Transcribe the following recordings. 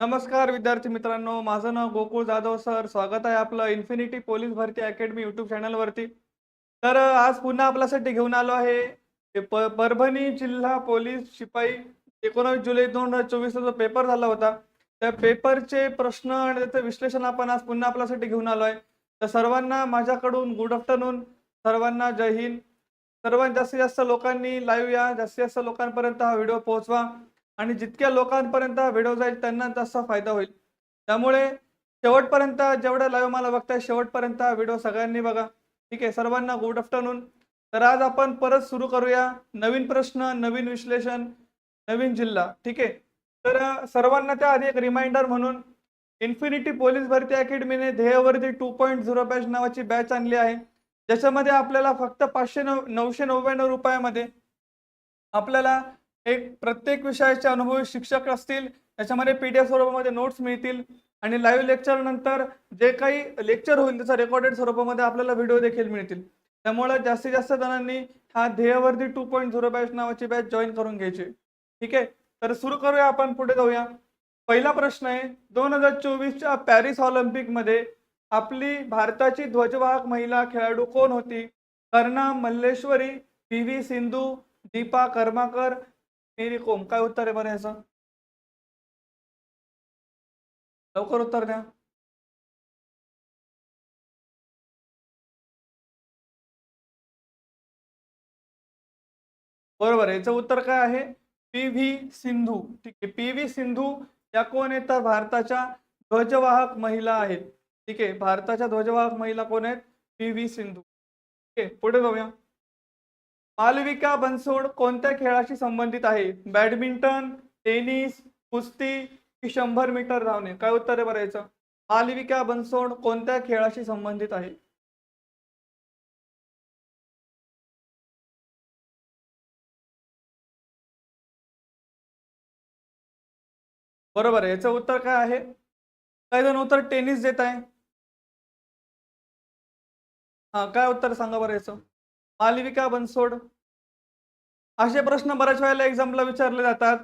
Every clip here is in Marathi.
नमस्कार विद्यार्थी मित्रांनो. माझं नाव गोकुळ जाधव सर. स्वागत आहे आपलं इन्फिनिटी पोलीस भरती अकॅडमी युट्यूब चॅनलवरती तर आज पुन्हा आपल्यासाठी घेऊन आलो आहे. परभणी जिल्हा पोलीस शिपाई एकोणावीस जुलै दोन हजार चोवीसचा जो पेपर झाला होता त्या पेपरचे प्रश्न आणि त्याचं विश्लेषण आपण आज पुन्हा आपल्यासाठी घेऊन आलो आहे. तर सर्वांना माझ्याकडून गुड आफ्टरनून सर्वांना जय हिंद. सर्वांना जास्तीत जास्त लोकांनी लाईव्ह या. जास्तीत जास्त लोकांपर्यंत हा व्हिडिओ पोहोचवा. आणि जितक्या लोकांपर्यंत व्हिडिओ जाईल त्यांना जास्त फायदा होईल. त्यामुळे शेवटपर्यंत जेवढ्या लाईव्ह मला बघताय शेवटपर्यंत हा व्हिडिओ सगळ्यांनी बघा. ठीक आहे? सर्वांना गुड आफ्टरनून तर आज आपण परत सुरू करूया. नवीन प्रश्न नवीन विश्लेषण नवीन जिल्हा. ठीक आहे? तर सर्वांना त्या आधी एक रिमाइंडर म्हणून इन्फिनिटी पोलीस भरती अकॅडमीने ध्येयवर्धी टू पॉईंट झिरो बॅच नावाची बॅच आणली आहे. ज्याच्यामध्ये आपल्याला फक्त पाचशे नऊ नऊशे नव्याण्णव रुपयामध्ये आपल्याला एक प्रत्येक विषयाचे अनुभवी शिक्षक असतील त्याच्यामध्ये पी डी एफ स्वरूपामध्ये नोट्स मिळतील आणि लाईव्ह लेक्चर नंतर जे काही लेक्चर होईल त्याचा रेकॉर्डेड स्वरूपामध्ये आपल्याला व्हिडिओ देखील मिळतील. त्यामुळे जास्तीत जास्त जणांनी हा ध्येयवर्धी टू पॉईंट झिरो बॅच नावाची बॅच जॉईन करून घ्यायची. ठीक आहे? तर सुरू करूया आपण पुढे जाऊया. पहिला प्रश्न आहे दोन हजार चोवीसच्या पॅरिस ऑलिम्पिकमध्ये आपली भारताची ध्वजवाहक महिला खेळाडू कोण होती? कर्णा मल्लेश्वरी पी व्ही सिंधू दीपा कर्माकर मेरी कोम काय उत्तर आहे बरं याचं? लवकर उत्तर द्या. बरोबर याचं उत्तर काय आहे? P V Sindhu. ठीक आहे पी व्ही सिंधू या कोण आहेत? तर भारताच्या ध्वजवाहक महिला आहेत. ठीक आहे भारताच्या ध्वजवाहक महिला कोण आहेत? P V Sindhu. ठीक आहे पुढे जाऊया. मालविका बनसोड कोणत्या खेळाशी संबंधित आहे? बॅडमिंटन टेनिस कुस्ती की शंभर मीटर धावणे? काय उत्तर आहे बरं याचं? मालविका बनसोड कोणत्या खेळाशी संबंधित आहे? बरोबर आहे. याचं उत्तर काय आहे? काही जण उत्तर टेनिस देत आहे. हा काय उत्तर सांगा बरं याचं? मालविका बनसोड. असे प्रश्न बऱ्याच वेळेला एक्झामला विचारले जातात.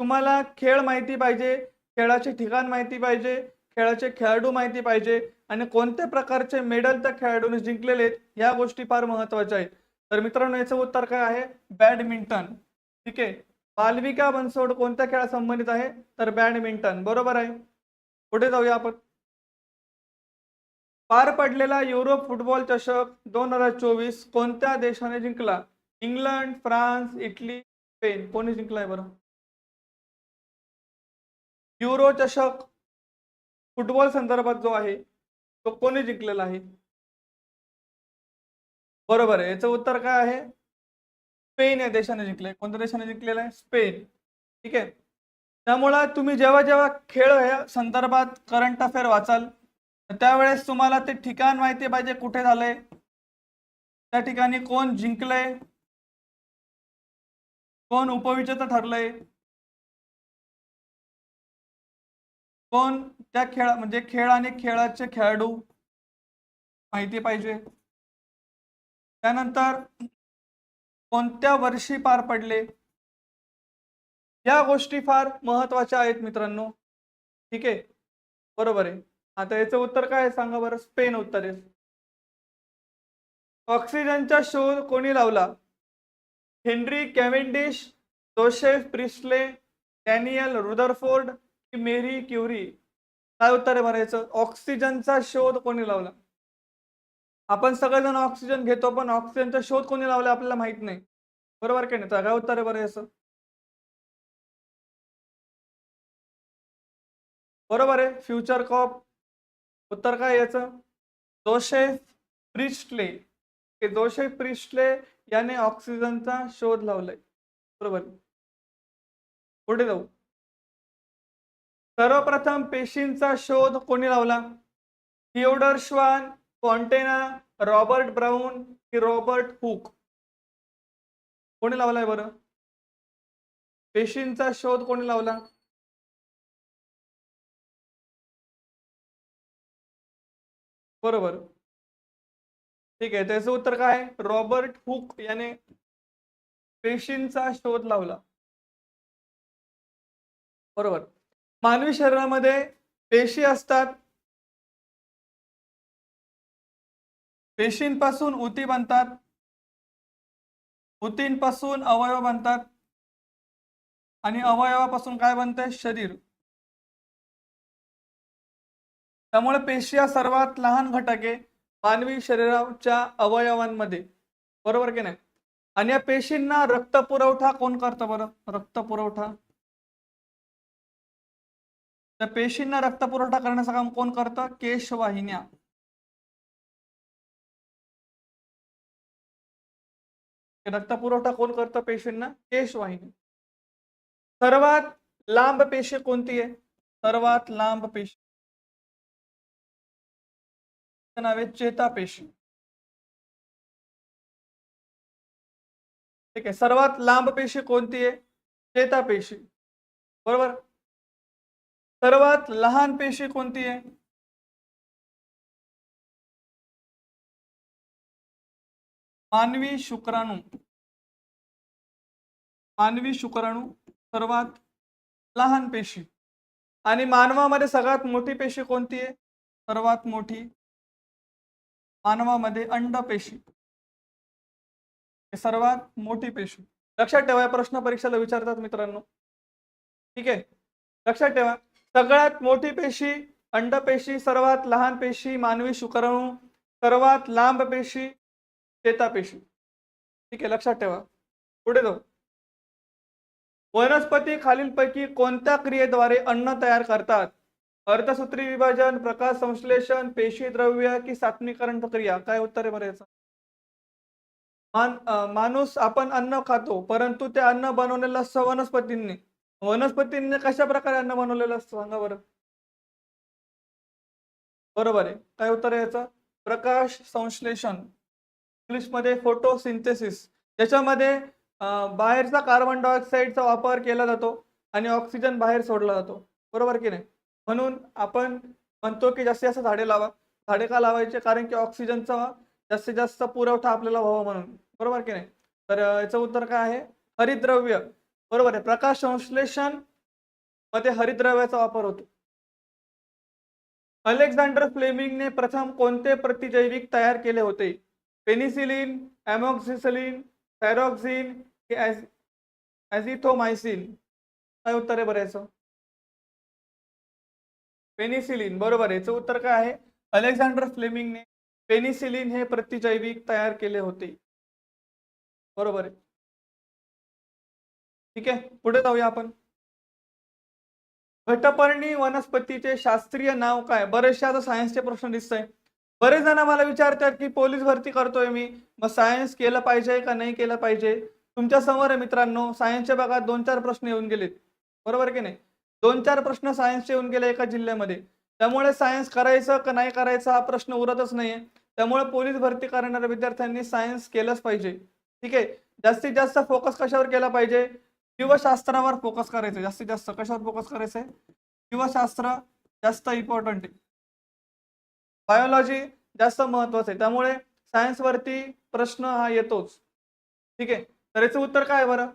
तुम्हाला खेळ माहिती पाहिजे खेळाचे ठिकाण माहिती पाहिजे खेळाचे खेळाडू माहिती पाहिजे आणि कोणत्या प्रकारचे मेडल त्या खेळाडूने जिंकलेले आहेत या गोष्टी फार महत्त्वाच्या आहेत. तर मित्रांनो याचं उत्तर काय आहे? बॅडमिंटन. ठीक आहे? बालविका बनसोड कोणत्या खेळा संबंधित आहे? तर बॅडमिंटन. बरोबर आहे? पुढे जाऊया आपण. पार पडलेला युरोप फुटबॉल चषक दोन हजार चोवीस कोणत्या देशाने जिंकला? England France Italy Spain. कोणी जिंकलाय बरं? युरो चषक फुटबॉल संदर्भात जो आहे तो कोणी जिंकलेला आहे? बरोबर आहे. याचं उत्तर काय आहे? स्पेन या देशाने जिंकलंय. कोणत्या देशाने जिंकलेलं आहे? स्पेन. ठीक आहे? त्यामुळं तुम्ही जेव्हा जेव्हा खेळ या संदर्भात करंट अफेअर वाचाल त्यावेळेस तुम्हाला ते ठिकाण माहिती पाहिजे कुठे झालंय. त्या ठिकाणी कोण जिंकलंय. कोण उपविजेता ठरलंय. कोण त्या खेळा म्हणजे खेळ आणि खेळाचे खेळाडू माहिती पाहिजे. त्यानंतर कोणत्या वर्षी पार पडले. या गोष्टी फार महत्त्वाच्या आहेत मित्रांनो. ठीक आहे. बरोबर आहे. आता याचं उत्तर काय आहे? सांगा बरं. स्पेन उत्तर आहे. ऑक्सिजनचा शोध कोणी लावला? Henry Cavendish Joseph Priestley Daniel Rutherford की मेरी क्युरी? काय उत्तर आहे बरं याचं? ऑक्सिजनचा शोध कोणी लावला? आपण सगळेजण ऑक्सिजन घेतो पण ऑक्सिजनचा शोध कोणी लावला आपल्याला माहीत नाही. बरोबर की नाही? तर काय उत्तर आहे बरं याचं? बरोबर आहे. फ्युचर कॉप उत्तर काय याचं? जोसेफ प्रिस्टले हे जोसेफ प्रिस्टले याने ऑक्सिजनचा शोध लावलाय. बरोबर? पुढे जाऊ. सर्वप्रथम पेशींचा शोध कोणी लावला? Theodor Schwann Fontana Robert Brown की रॉबर्ट हुक? कोणी लावलाय बरं? पेशींचा शोध कोणी लावला? बरोबर. ठीक आहे त्याचं उत्तर काय? आहे? रॉबर्ट हुक याने पेशींचा शोध लावला. बरोबर. मानवी शरीरामध्ये पेशी असतात. पेशींपासून उती बनतात. उतींपासून अवयव बनतात. आणि अवयवापासून काय बनतंय? शरीर. त्यामुळे पेशी हा सर्वात लहान घटक आहे मानवी शरीराच्या अवयवांमध्ये. बरोबर की नाही? आणि या पेशींना रक्त पुरवठा कोण करतं बरं? रक्त पुरवठा. त्या पेशींना रक्त पुरवठा करण्याचं काम कोण करतं? केशवाहिन्या. रक्त पुरवठा कोण करतं पेशींना? केशवाहिनी सर्वात लांब पेशी कोणती आहे? सर्वात लांब पेशी. नाव आहे चेतापेशी ठीक आहे सर्वात लांब पेशी कोणती आहे? चेतापेशी बरोबर? सर्वात लहान पेशी कोणती आहे? मानवी शुक्राणू. मानवी शुक्राणू सर्वात लहान पेशी. आणि मानवामध्ये सगळ्यात मोठी पेशी कोणती आहे? सर्वात मोठी मानवामध्ये अंडपेशी पेशी. सर्वात मोठी पेशी. लक्षात ठेवा प्रश्न परीक्षेला विचारतात मित्रांनो. ठीक आहे? लक्षात ठेवा. सगळ्यात मोठी पेशी अंडपेशी सर्वात लहान पेशी मानवी शुक्राणू सर्वात लांब पेशी चेतापेशी ठीक आहे? लक्षात ठेवा. पुढे जाऊ. वनस्पती खालीलपैकी कोणत्या क्रियेद्वारे अन्न तयार करतात? अर्धसूत्री विभाजन प्रकाश संश्लेषण पेशी द्रव्य की सात्मीकरण प्रक्रिया काय उत्तर आहे बरं याचं? मान माणूस आपण अन्न खातो परंतु ते अन्न बनवलेलं असतं वनस्पतींनी. वनस्पतींनी कशा प्रकारे अन्न बनवलेलं असतं सांगा बरं? बरोबर आहे. काय उत्तर आहे याचं? प्रकाश संश्लेषण. इंग्लिशमध्ये फोटोसिंथेसिस. ज्याच्यामध्ये बाहेरचा कार्बन डायऑक्साईडचा वापर केला जातो आणि ऑक्सिजन बाहेर सोडला जातो. बरोबर की नाही? म्हणून आपण म्हणतो की जास्तीत जास्त झाडे लावा. झाडे का लावायचे? कारण की ऑक्सिजनचा जास्तीत जास्त पुरवठा आपल्याला व्हावा म्हणून. बरोबर की नाही? तर याचं उत्तर काय आहे? हरिद्रव्य. बरोबर आहे. प्रकाश संश्लेषणमध्ये हरिद्रव्याचा वापर होतो. अलेक्झांडर फ्लेमिंगने प्रथम कोणते प्रतिजैविक तयार केले होते? पेनिसिलिन ॲमॉक्सिसिलिन थॅरॉक्झिन की ॲज ॲझिथोमायसिन. काय उत्तर आहे बरं याचं? पेनिसिलिन बरोबर आहे याचं उत्तर काय आहे? अलेक्झांडर फ्लेमिंगने पेनिसिलिन हे प्रतिजैविक तयार केले होते. बरोबर आहे. ठीक आहे पुढे जाऊया आपण. घटपर्णी वनस्पतीचे शास्त्रीय नाव काय? बरेचसे आता सायन्सचे प्रश्न दिसत आहे बरेच जण मला विचारतात की पोलीस भरती करतोय मी. मग सायन्स केलं पाहिजे का नाही केलं पाहिजे? तुमच्यासमोर आहे मित्रांनो सायन्सच्या भागात दोन चार प्रश्न येऊन गेलेत. बरोबर की नाही? दोन चार प्रश्न सायन्सचे येऊन गेले एका जिल्ह्यामध्ये. त्यामुळे सायन्स करायचं का नाही करायचं हा प्रश्न उरतच नाहीये. त्यामुळे पोलीस भरती करणाऱ्या विद्यार्थ्यांनी सायन्स केलंच पाहिजे. ठीक आहे? जास्तीत जास्त फोकस कशावर केला पाहिजे? जीवशास्त्रावर फोकस करायचं. जास्तीत जास्त कशावर फोकस करायचं आहे? जीवशास्त्र जास्त इम्पॉर्टंट आहे. बायोलॉजी जास्त महत्वाचं आहे. त्यामुळे सायन्सवरती प्रश्न हा येतोच. ठीक आहे? तर याचं उत्तर काय बरं?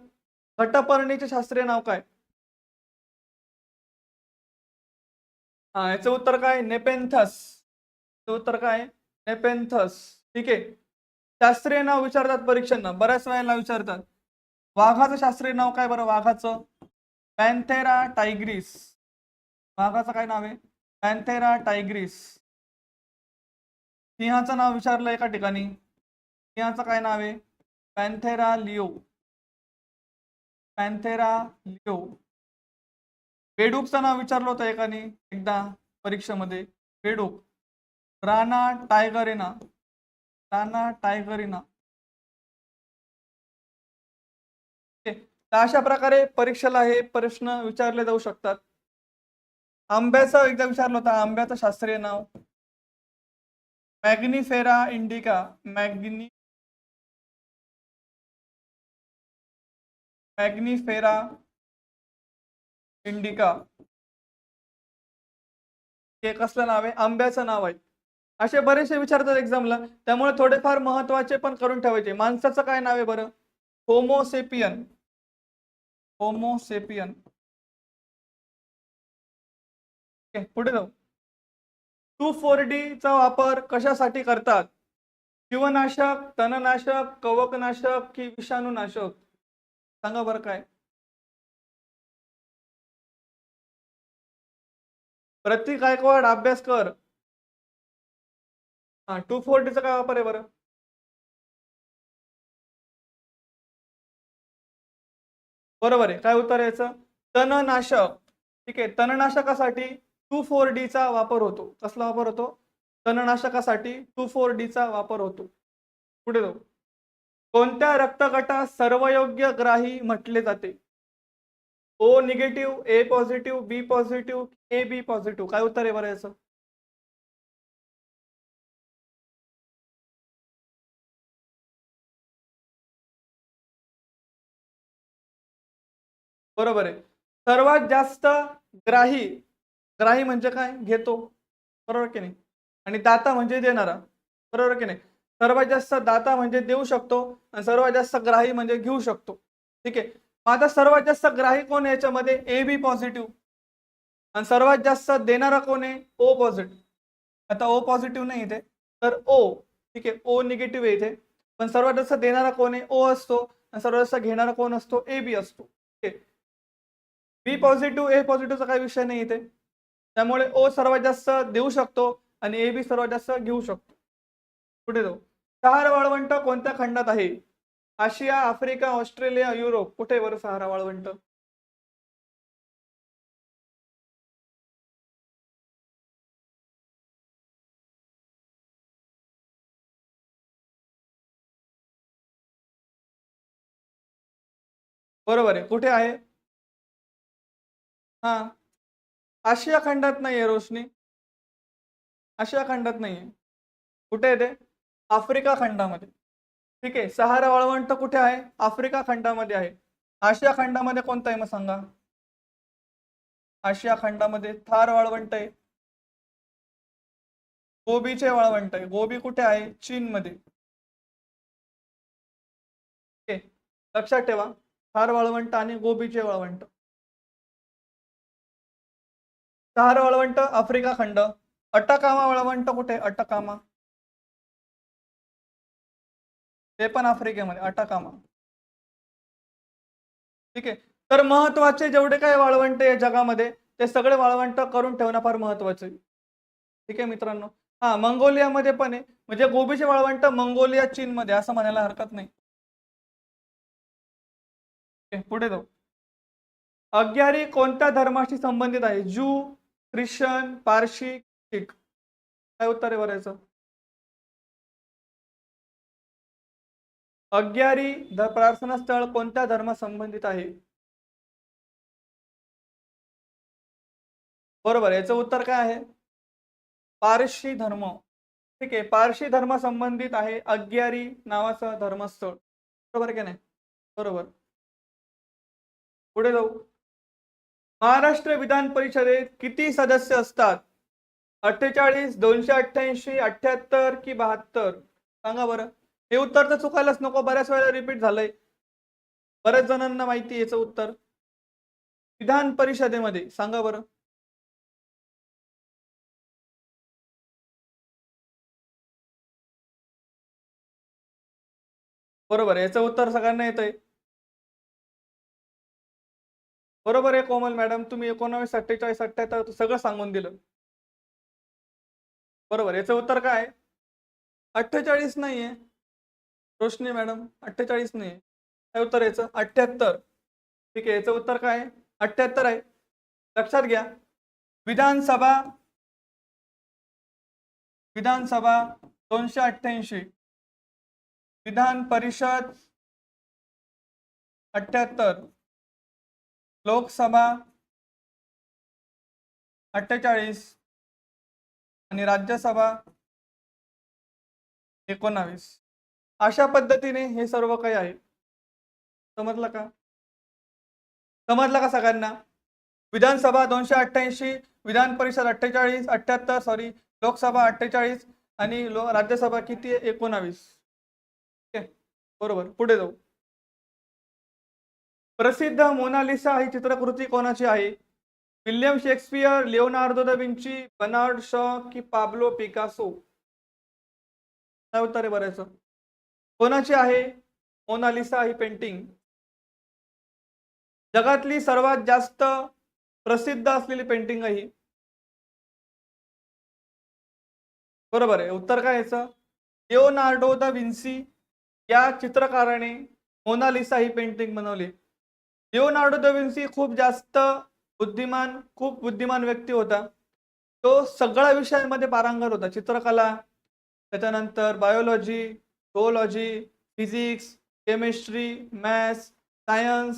घटपर्णीचे शास्त्रीय नाव काय? याचं उत्तर काय? नेपेन्थस उत्तर काय? नेपेन्थस ठीक आहे. शास्त्रीय नाव विचारतात परीक्षांना. बऱ्याच वेळेला विचारतात. वाघाचं शास्त्रीय नाव काय बरं? वाघाचं? पॅन्थेरा टायग्रीस. वाघाचं काय नाव आहे? पॅन्थेरा टायग्रीस. सिंहाचं नाव विचारलं एका ठिकाणी. सिंहाचं काय नाव आहे? पॅन्थेरा लिओ. पॅन्थेरा लिओ. बेडूकचं नाव विचारलं होतं एकाने एकदा परीक्षेमध्ये. पेडूक राणा टायगरिना राणा टायगरिना तर अशा प्रकारे परीक्षेला हे प्रश्न विचारले जाऊ शकतात. आंब्याचं एकदा विचारलं होतं आंब्याचं शास्त्रीय नाव. मॅग्निफेरा इंडिका. मॅग्नी मॅग्निफेरा इंडिका. हे कसलं नाव आहे? आंब्याचं नाव आहे. असे बरेचसे विचारतात एक्झामला त्यामुळे थोडेफार महत्त्वाचे पण करून ठेवायचे. माणसाचं काय नाव आहे बरं? होमोसेपियन होमोसेपियन पुढे जाऊ. टू फोर डी चा वापर कशासाठी करतात? जीवनाशक तणनाशक कवकनाशक की विषाणूनाशक? सांगा बरं काय. प्रतीक गायकवाड अभ्यास कर. हा टू फोर काय वापर आहे बरं? बरोबर आहे. काय उत्तर यायचं? याचं तणनाशक. ठीक आहे. तणनाशकासाठी टू फोर डीचा वापर होतो. कसला वापर होतो? तणनाशकासाठी टू फोर डीचा वापर होतो. पुढे जाऊ. कोणत्या रक्तगटात सर्वयोग्य ग्राही म्हटले जाते? O negative A positive B positive A B positive काय उत्तर आहे बरं याचं? बरोबर आहे. सर्वात जास्त ग्राही ग्राही म्हणजे काय? घेतो. बरोबर की नाही? आणि दाता म्हणजे देणारा. बरोबर की नाही? सर्वात जास्त दाता म्हणजे देऊ शकतो आणि सर्वात जास्त ग्राही म्हणजे घेऊ शकतो. ठीक आहे? आता सर्वात जास्त ग्राही कोण आहे याच्यामध्ये? ए बी पॉझिटिव्ह आणि सर्वात जास्त देणारा कोण आहे? ओ पॉझिटिव्ह आता ओ पॉझिटिव्ह नाही इथे. तर ओ ठीक आहे ओ निगेटिव्ह आहे इथे. पण सर्वात जास्त देणारा कोण आहे? ओ असतो. आणि सर्वात जास्त घेणारा कोण असतो? ए बी असतो. ठीक आहे. बी पॉझिटिव्ह ए पॉझिटिव्हचा काही विषय नाही इथे. त्यामुळे ओ सर्वात जास्त देऊ शकतो आणि ए बी सर्वात जास्त घेऊ शकतो. कुठे जाऊ? चार वाळवंट कोणत्या खंडात आहे? आशिया आफ्रिका ऑस्ट्रेलिया युरोप कुठे वर बरं सहारा वाळवंट? बरोबर आहे. कुठे आहे? हा. आशिया खंडात नाहीये रोशनी. आशिया खंडात नाहीये. कुठे आहे ते? आफ्रिका खंडामध्ये. ठीक आहे. सहारा वाळवंट कुठे आहे? आफ्रिका खंडामध्ये आहे. आशिया खंडामध्ये कोणता आहे मग सांगा? आशिया खंडामध्ये थार वाळवंट आहे. गोबीचे वाळवंट आहे. गोबी कुठे आहे? चीनमध्ये. लक्षात ठेवा. थार वाळवंट आणि गोबीचे वाळवंट. सहार वाळवंट आफ्रिका खंड. अटकामा वाळवंट कुठे? अटकामा. ते पण आफ्रिकेमध्ये अटाकामा. ठीक आहे. तर महत्त्वाचे जेवढे काय वाळवंट आहे जगामध्ये ते सगळे वाळवंट करून ठेवणं फार महत्त्वाचे ठीक आहे मित्रांनो? हा मंगोलियामध्ये पण आहे. म्हणजे गोबीचे वाळवंट मंगोलिया चीनमध्ये असं म्हणायला हरकत नाही. पुढे जाऊ. अग्यारी कोणत्या धर्माशी संबंधित आहे? Jew Christian Parsi Sikh. काय उत्तर आहे बरं अग्यारी प्रार्थना स्थळ कोणत्या धर्मा संबंधित आहे? बरोबर याचं उत्तर काय आहे? पारशी धर्म. ठीक आहे पारशी धर्म संबंधित आहे अग्यारी नावाचं धर्मस्थळ. बरोबर की नाही? बरोबर. पुढे जाऊ. महाराष्ट्र विधान परिषदेत किती सदस्य असतात? अठ्ठेचाळीस दोनशे अठ्ठ्याऐंशी अठ्ठ्याहत्तर की बहात्तर? सांगा बरं. हे उत्तर तर चुकायलाच नको. बऱ्याच वेळेला रिपीट झालंय. बऱ्याच जणांना माहिती आहे याचं उत्तर. विधान परिषदेमध्ये सांगा बरं. बरोबर याचं उत्तर सगळ्यांना येत आहे बरोबर आहे कोमल मॅडम तुम्ही एकोणावीस अठ्ठेचाळीस अठ्ठ्याहत्तर सगळं सांगून दिलं. बरोबर याचं उत्तर काय आहे? अठ्ठेचाळीस नाहीये. रोशनी मॅडम अठ्ठेचाळीस नाही काय उत्तर याचं? अठ्ठ्याहत्तर. ठीक आहे याचं उत्तर काय? आहे अठ्ठ्याहत्तर आहे. लक्षात घ्या. विधानसभा विधानसभा दोनशे अठ्ठ्याऐंशी. विधान परिषद अठ्ठ्याहत्तर. लोकसभा अठ्ठेचाळीस. आणि राज्यसभा एकोणावीस. अशा पद्धतीने हे सर्व काही आहे. समजलं का? समजलं का सगळ्यांना? विधानसभा दोनशे अठ्ठ्याऐंशी विधान परिषद अठ्ठेचाळीस अठ्ठ्याहत्तर सॉरी लोकसभा अठ्ठेचाळीस आणि लो राज्यसभा किती आहे? एकोणावीस. ठीक आहे बरोबर. पुढे जाऊ. प्रसिद्ध मोनालिसा ही चित्रकृती कोणाची आहे? William Shakespeare Leonardo da Vinci Bernard Shaw की पाब्लो पिकासो? काय उत्तर आहे बऱ्याचं कोणाची आहे? मोनालिसा ही पेंटिंग जगातली सर्वात जास्त प्रसिद्ध असलेली पेंटिंग आहे ही. बरोबर आहे. उत्तर काय याचं? लिओनार्डो द विन्सी या चित्रकाराने मोनालिसा ही पेंटिंग बनवली. लिओनार्डो द विन्सी खूप जास्त बुद्धिमान खूप बुद्धिमान व्यक्ती होता. तो सगळ्या विषयांमध्ये पारंगत होता. चित्रकला त्याच्यानंतर biology zoology physics chemistry maths science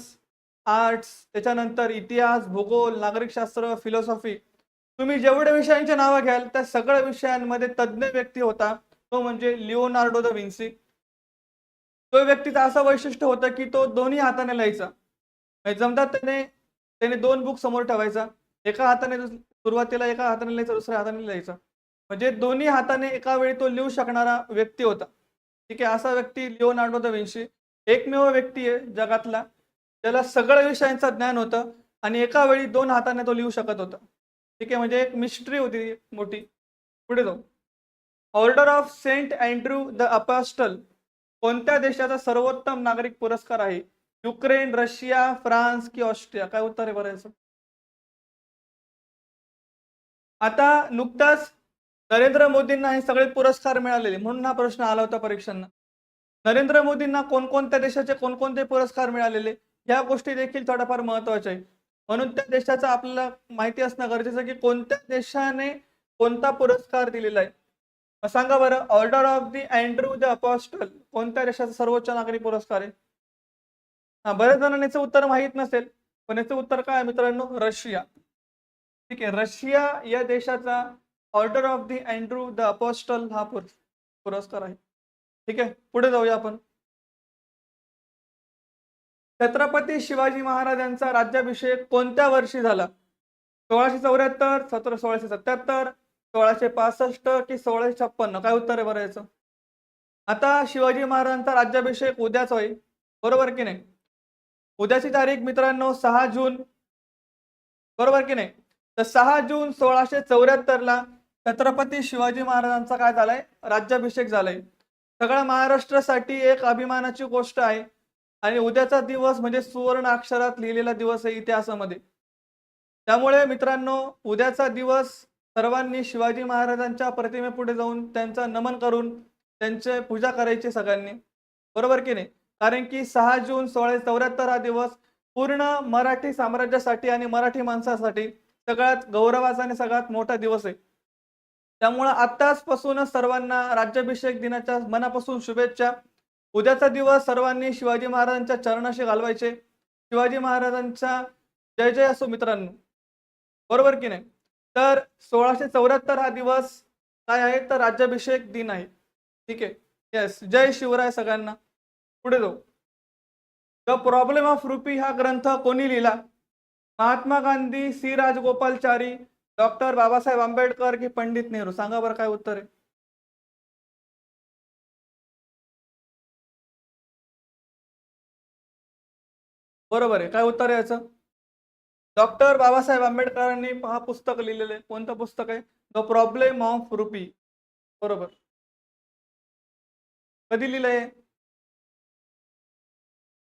arts त्याच्यानंतर इतिहास भूगोल नागरिकशास्त्र फिलॉसॉफी तुम्ही जेवढ्या विषयांची नावं घ्याल त्या सगळ्या विषयांमध्ये तज्ज्ञ व्यक्ती होता. तो म्हणजे लिओनार्डो द विन्सी तो व्यक्तीचं असं वैशिष्ट्य होतं की तो दोन्ही हाताने लिहायचा. म्हणजे जमतात त्याने त्याने दोन बुक समोर ठेवायचा. एका हाताने सुरुवातीला एका हाताने लिहायचा दुसऱ्या हाताने लिहायचा. म्हणजे दोन्ही हाताने एका वेळी तो लिहू शकणारा व्यक्ती होता. ठीक आहे असा व्यक्ती लिओनार्डो द विन्सी एकमेव व्यक्ती आहे जगातला. त्याला सगळ्या विषयांचं ज्ञान होतं आणि एका वेळी दोन हाताने तो लिहू शकत होता. ठीक आहे म्हणजे एक मिस्ट्री होती मोठी. पुढे जाऊ. Order of Saint Andrew the Apostle कोणत्या देशाचा सर्वोत्तम नागरिक पुरस्कार आहे? युक्रेन रशिया फ्रान्स की ऑस्ट्रिया? काय उत्तर आहे बरं आता नुकताच नरेंद्र मोदींना हे सगळे पुरस्कार मिळालेले म्हणून हा प्रश्न आला होता परीक्षांना. नरेंद्र मोदींना कोणकोणत्या देशाचे कोणकोणते पुरस्कार मिळालेले या गोष्टी देखील थोड्याफार महत्त्वाच्या आहे म्हणून त्या देशाचं आपल्याला माहिती असणं गरजेचं आहे की कोणत्या देशाने कोणता पुरस्कार दिलेला आहे. सांगा बरं order of the Andrew the Apostle कोणत्या देशाचा सर्वोच्च नागरी पुरस्कार आहे? हा बऱ्याच जणांना याचं उत्तर माहीत नसेल पण याचं उत्तर काय आहे मित्रांनो? रशिया. ठीक आहे रशिया या देशाचा order of the Andrew the Apostle हा पुर- पुरस्कार आहे. ठीक आहे? पुढे जाऊया आपण. छत्रपती शिवाजी महाराजांचा राज्याभिषेक कोणत्या वर्षी झाला? सोळाशे चौऱ्याहत्तर सतरा सोळाशे सत्याहत्तर सोळाशे पासष्ट की सोळाशे छप्पन्न काय उत्तर आहे बरं याचं? आता शिवाजी महाराजांचा राज्याभिषेक उद्याच होईल. बरोबर की नाही? उद्याची तारीख मित्रांनो सहा जून. बरोबर की नाही? तर सहा जून सोळाशे चौऱ्याहत्तरला छत्रपती शिवाजी महाराजांचा काय झालाय? राज्याभिषेक झालाय. सगळ्या महाराष्ट्रासाठी एक अभिमानाची गोष्ट आहे. आणि उद्याचा दिवस म्हणजे सुवर्ण अक्षरात लिहिलेला दिवस आहे इतिहासामध्ये. त्यामुळे मित्रांनो उद्याचा दिवस सर्वांनी शिवाजी महाराजांच्या प्रतिमेपुढे जाऊन त्यांचा नमन करून त्यांचे पूजा करायची सगळ्यांनी. बरोबर की नाही? कारण की सहा जून सोळाशे चौऱ्याहत्तर हा दिवस पूर्ण मराठी साम्राज्यासाठी आणि मराठी माणसासाठी सगळ्यात गौरवाचा आणि सगळ्यात मोठा दिवस आहे. त्यामुळं आत्ताचपासूनच सर्वांना राज्याभिषेक दिनाच्या मनापासून शुभेच्छा. उद्याचा दिवस सर्वांनी शिवाजी महाराजांच्या चरणाशी घालवायचे. शिवाजी महाराजांचा जय जय असो मित्रांनो. बरोबर की नाही? तर सोळाशे चौऱ्याहत्तर हा दिवस काय आहे? तर राज्याभिषेक दिन आहे. ठीक आहे? येस जय शिवराय सगळ्यांना. पुढे जाऊ. द प्रॉब्लेम ऑफ रुपी हा ग्रंथ कोणी लिहिला? महात्मा गांधी सी. राजगोपालचारी डॉक्टर बाबासाहेब आंबेडकर की पंडित नेहरू? सांगा बरं काय उत्तर आहे. बरोबर आहे. काय उत्तर आहे याचं डॉक्टर बाबासाहेब आंबेडकरांनी हा पुस्तक लिहिलेलं आहे. कोणतं पुस्तक आहे? The problem of rupee. बरोबर. कधी लिहिलंय?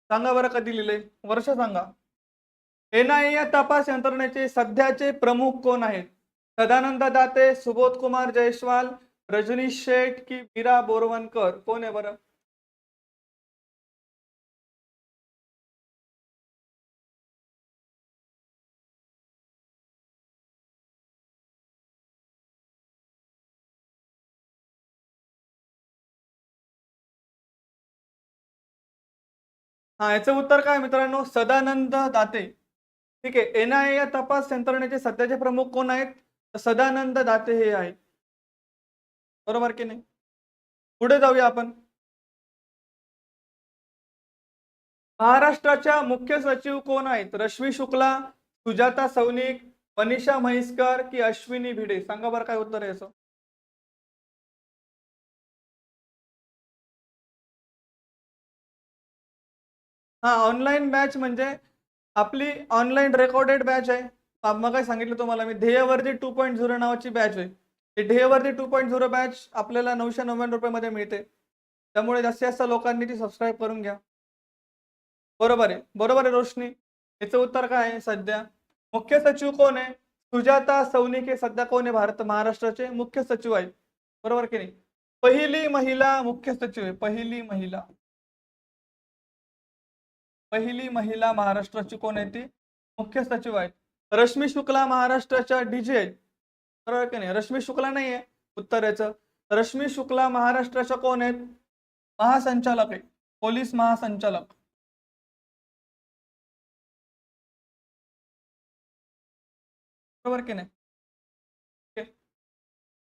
सांगा बरं कधी लिहिलंय? वर्ष सांगा. एनआयए या तपास यंत्रणेचे सध्याचे प्रमुख कोण आहेत? सदानंद दाते सुबोध कुमार जयस्वाल रजनीश शेठ की मीरा बोरवणकर? कोण आहे बरं? हा याचं उत्तर काय मित्रांनो? सदानंद दाते. ठीक आहे. एनआयए या तपास यंत्रणेचे सध्याचे प्रमुख कोण आहेत? सदानंद दाते हे आहेत. बरोबर की नाही? पुढे जाऊया आपण. महाराष्ट्राच्या मुख्य सचिव कोण आहेत? रश्मी शुक्ला सुजाता सौनिक मनीषा म्हैसकर की अश्विनी भिडे? सांगा बरं काय उत्तर आहे याचं. हा ऑनलाईन मॅच म्हणजे आपली ऑनलाईन रेकॉर्डेड बॅच आहे. मग काय सांगितलं तुम्हाला मी? ध्येयवर्दी टू पॉईंट झिरो नावाची बॅच आहे. ही ध्येयवर्दी टू पॉईंट झिरो बॅच आपल्याला नऊशे नव्याण्णव रुपयामध्ये मिळते. त्यामुळे जास्तीत जास्त लोकांनी ती सबस्क्राईब करून घ्या. बरोबर आहे. बरोबर आहे रोशनी. याचं उत्तर काय आहे सध्या? मुख्य सचिव कोण आहे? सुजाता सौनिके हे सध्या कोण आहे भारत महाराष्ट्राचे? मुख्य सचिव आहे बरोबर की नाही? पहिली महिला मुख्य सचिव आहे. पहिली महिला. पहिली महिला महाराष्ट्राची कोण आहे ती? मुख्य सचिव आहे रश्मी शुक्ला महाराष्ट्राच्या डीजे आहेत. बरोबर की नाही? रश्मी शुक्ला नाही आहे उत्तर याचं रश्मी शुक्ला महाराष्ट्राच्या कोण आहेत? महासंचालक आहे पोलीस महासंचालक. बरोबर की नाही?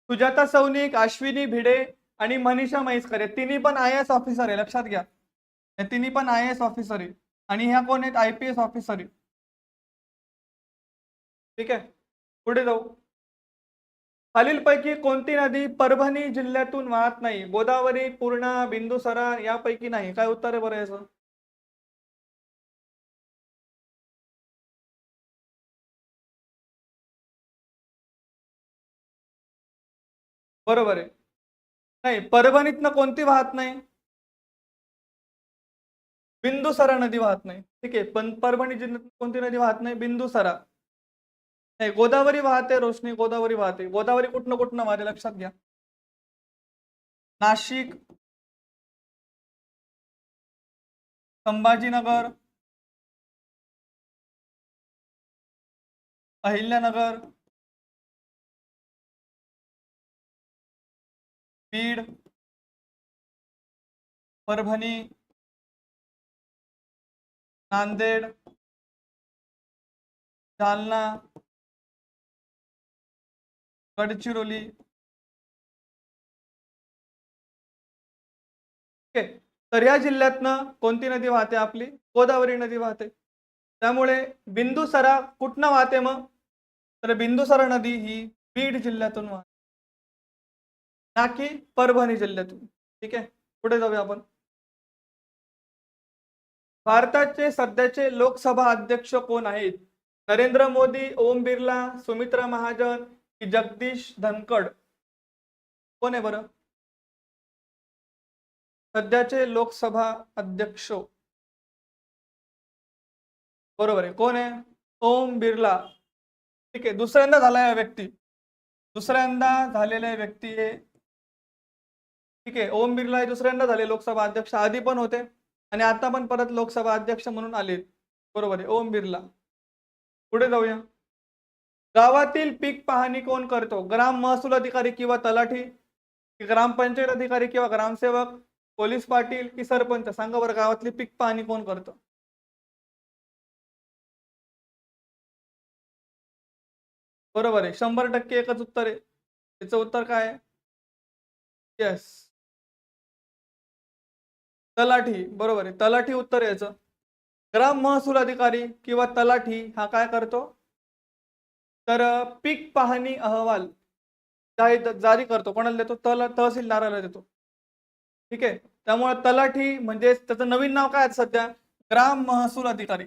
सुजाता सौनिक अश्विनी भिडे आणि मनीषा म्हैसकर आहे तिन्ही पण आय एस ऑफिसर आहे. लक्षात घ्या. तिन्ही पण आय एस ऑफिसर आहे आणि ह्या कोण आहेत? आय पी एस ऑफिसर आहे ठीक आहे. पुढे जाऊ. खालीलपैकी कोणती नदी परभणी जिल्ह्यातून वाहत नाही? गोदावरी पूर्णा बिंदुसरा यापैकी नाही. काय उत्तर आहे बरं याचं? बरोबर आहे. नाही परभणीतनं कोणती वाहत नाही? बिंदुसरा नदी वाहत नाही. ठीक आहे? पण परभणी जिल्ह्यात कोणती नदी वाहत नाही? बिंदुसरा नाही गोदावरी वाहते रोशनी गोदावरी वाहते. गोदावरी कुठनं कुठनं वाहते लक्षात घ्या. नाशिक संभाजीनगर अहिल्यानगर बीड परभणी नांदेड जालना गडचिरोली. ओके तर या जिल्ह्यातनं कोणती नदी वाहते आपली? गोदावरी नदी वाहते. त्यामुळे बिंदुसरा कुठनं वाहते मग? तर बिंदुसरा नदी ही बीड जिल्ह्यातून वाहते. ना की परभणी जिल्ह्यातून. ठीक आहे? पुढे जाऊया आपण. भारताचे सध्याचे लोकसभा अध्यक्ष कोण आहेत? नरेंद्र मोदी ओम बिर्ला सुमित्रा महाजन की जगदीश धनखड? कोण आहे बरं? सध्याचे लोकसभा अध्यक्ष. बरोबर आहे. कोण आहे? ओम बिर्ला. ठीक आहे. दुसऱ्यांदा झाला या व्यक्ती. दुसऱ्यांदा झालेल्या व्यक्ती आहे ठीक आहे. ओम बिर्ला हे दुसऱ्यांदा झाले लोकसभा अध्यक्ष. आधी पण होते. आणि आता पण परत लोकसभा अध्यक्ष म्हणून आले. बरोबर आहे. ओम बिर्ला. पुढे जाऊया. गावातील पीक पाहणी कोण करतो? ग्राम महसूल अधिकारी किंवा तलाठी? की ग्रामपंचायत अधिकारी किंवा ग्रामसेवक? पोलीस पाटील की सरपंच? सांगा बरं गावातली पीक पाहणी कोण करतो? बरोबर आहे. शंभर टक्के एकच उत्तर आहे. त्याचं उत्तर काय आहे? येस तलाठी बरोबर आहे. तलाठी उत्तर याचं ग्राम महसूल अधिकारी किंवा तलाठी हा काय करतो? तर पीक पाहणी अहवाल जारी जारी करतो. कोणाला देतो? तल तहसीलदाराला देतो. ठीक आहे? त्यामुळे तलाठी म्हणजे त्याचं नवीन नाव काय आहे सध्या? ग्राम महसूल अधिकारी.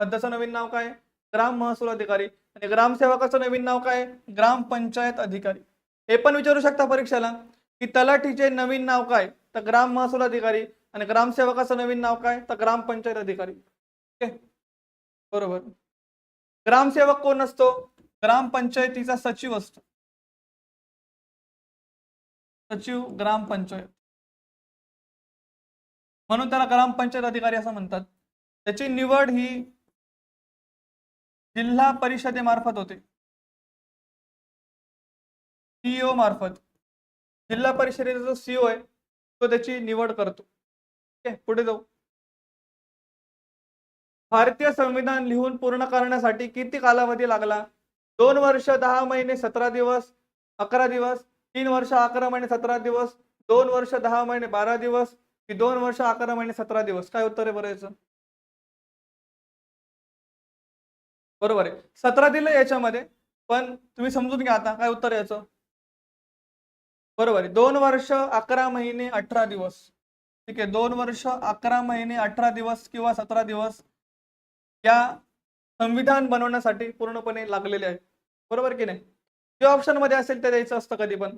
सध्याचं नवीन नाव काय? ग्राम महसूल अधिकारी. आणि ग्रामसेवकाचं नवीन नाव काय? ग्रामपंचायत अधिकारी. हे पण विचारू शकता परीक्षेला की तलाठीचे नवीन नाव काय? तर ग्राम महसूल अधिकारी आणि ग्रामसेवकाचं नवीन नाव काय? तर ग्रामपंचायत अधिकारी. ठीक आहे बरोबर ग्रामसेवक कोण असतो? ग्रामपंचायतीचा सचिव असतो. सचिव ग्रामपंचायत म्हणून त्याला ग्रामपंचायत अधिकारी असं म्हणतात. त्याची निवड ही जिल्हा परिषदेमार्फत होते. सीईओ मार्फत. जिल्हा परिषदेचा जो सीओ आहे तो त्याची निवड करतो. ठीक आहे पुढे जाऊ. भारतीय संविधान लिहून पूर्ण करण्यासाठी किती कालावधी लागला? दोन वर्ष दहा महिने सतरा दिवस अकरा दिवस तीन वर्ष अकरा महिने सतरा दिवस दोन वर्ष दहा महिने बारा दिवस की दोन वर्ष अकरा महिने सतरा दिवस? काय उत्तर आहे बरं याचं? बरोबर आहे. सतरा दिलं याच्यामध्ये पण तुम्ही समजून घ्या आता काय उत्तर याचं? बरोबर आहे. दोन वर्ष अकरा महिने अठरा दिवस. ठीक आहे. दोन वर्ष अकरा महिने अठरा दिवस किंवा सतरा दिवस या संविधान बनवण्यासाठी पूर्णपणे लागलेले आहे बरोबर की नाही? जे ऑप्शनमध्ये असेल ते द्यायचं असतं कधी पण.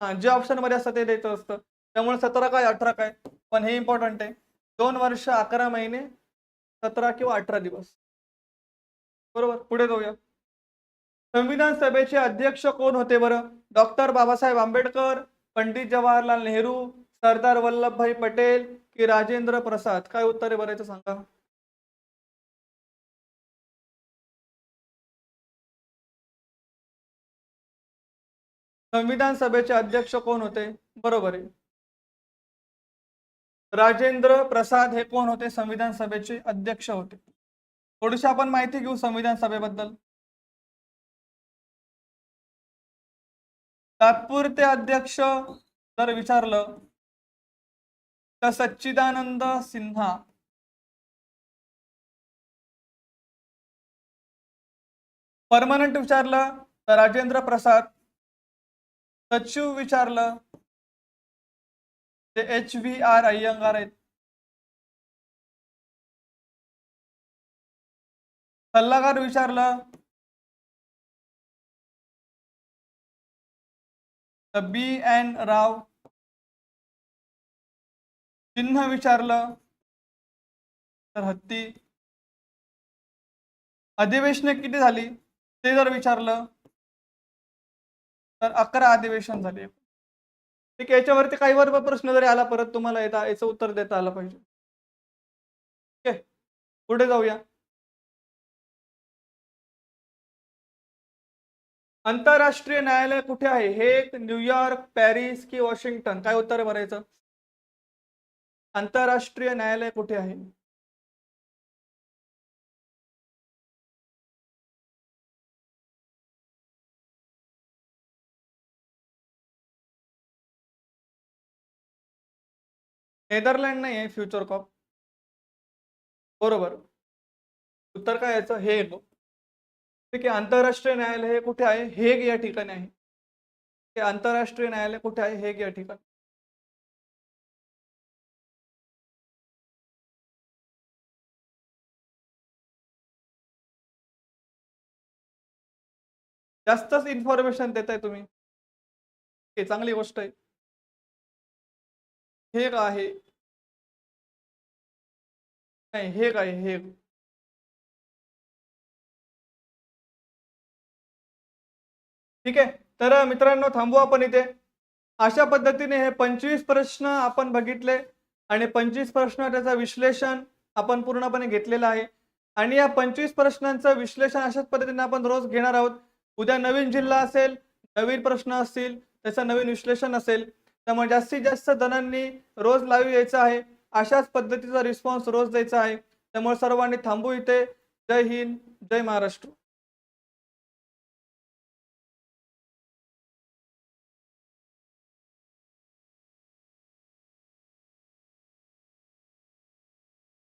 हा जे ऑप्शनमध्ये असतं ते द्यायचं असतं. त्यामुळे सतरा काय अठरा काय? पण हे इम्पॉर्टंट आहे. दोन वर्ष अकरा महिने सतरा किंवा अठरा दिवस. बरोबर? पुढे जाऊया. संविधान सभेचे अध्यक्ष कोण होते बरं? डॉक्टर बाबासाहेब आंबेडकर पंडित जवाहरलाल नेहरू सरदार वल्लभभाई पटेल की राजेंद्र प्रसाद? काय उत्तर आहे बरं सांगा. संविधान सभेचे अध्यक्ष कोण होते? बरोबर आहे. राजेंद्र प्रसाद हे कोण होते? संविधान सभेचे अध्यक्ष होते. थोडीशी आपण माहिती घेऊ संविधान सभेबद्दल. तात्पुरते अध्यक्ष जर विचारलं तर सच्चिदानंद सिन्हा. परमनंट विचारलं तर राजेंद्र प्रसाद. सचिव विचारलं ते एच व्ही आर अय्यंगार आहेत. सल्लागार विचारलं तर बी अँड राव चिन्ह विचारलं तर हत्ती. अधिवेशने किती झाली ते जर विचारलं तर अकरा अधिवेशन झाले. ठीक आहे याच्यावरती काही वर प्रश्न जरी आला परत तुम्हाला येता याचं उत्तर देता आलं पाहिजे. ठीक आहे पुढे जाऊया. आंतरराष्ट्रीय न्यायालय कुठे आहे? हे न्यूयॉर्क पॅरिस की वॉशिंग्टन काय उत्तर भरायचं आंतरराष्ट्रीय न्यायालय कुठे आहे? नेदरलँड नाही आहे फ्युचर कॉप. बरोबर. उत्तर काय याचं? येतो. ठीक आहे आंतरराष्ट्रीय न्यायालय हे कुठे आहे? हेग या ठिकाणी आहे. हे आंतरराष्ट्रीय न्यायालय कुठे आहे? हेग या ठिकाणी. जास्तच इन्फॉर्मेशन देताय तुम्ही. हे चांगली गोष्ट आहे. हेग आहे. नाही हेग आहे हेग. ठीक आहे? तर मित्रांनो थांबू आपण इथे. अशा पद्धतीने हे पंचवीस प्रश्न आपण बघितले आणि पंचवीस प्रश्न त्याचं विश्लेषण आपण पूर्णपणे घेतलेलं आहे. आणि या पंचवीस प्रश्नांचं विश्लेषण अशाच पद्धतीने आपण रोज घेणार आहोत. उद्या नवीन जिल्हा असेल नवीन प्रश्न असतील त्याचं नवीन विश्लेषण असेल त्यामुळे जास्तीत जास्त जणांनी रोज लाईव्ह यायचं आहे. अशाच पद्धतीचा रिस्पॉन्स रोज द्यायचा आहे. त्यामुळे सर्वांनी थांबू इथे. जय हिंद जय महाराष्ट्र.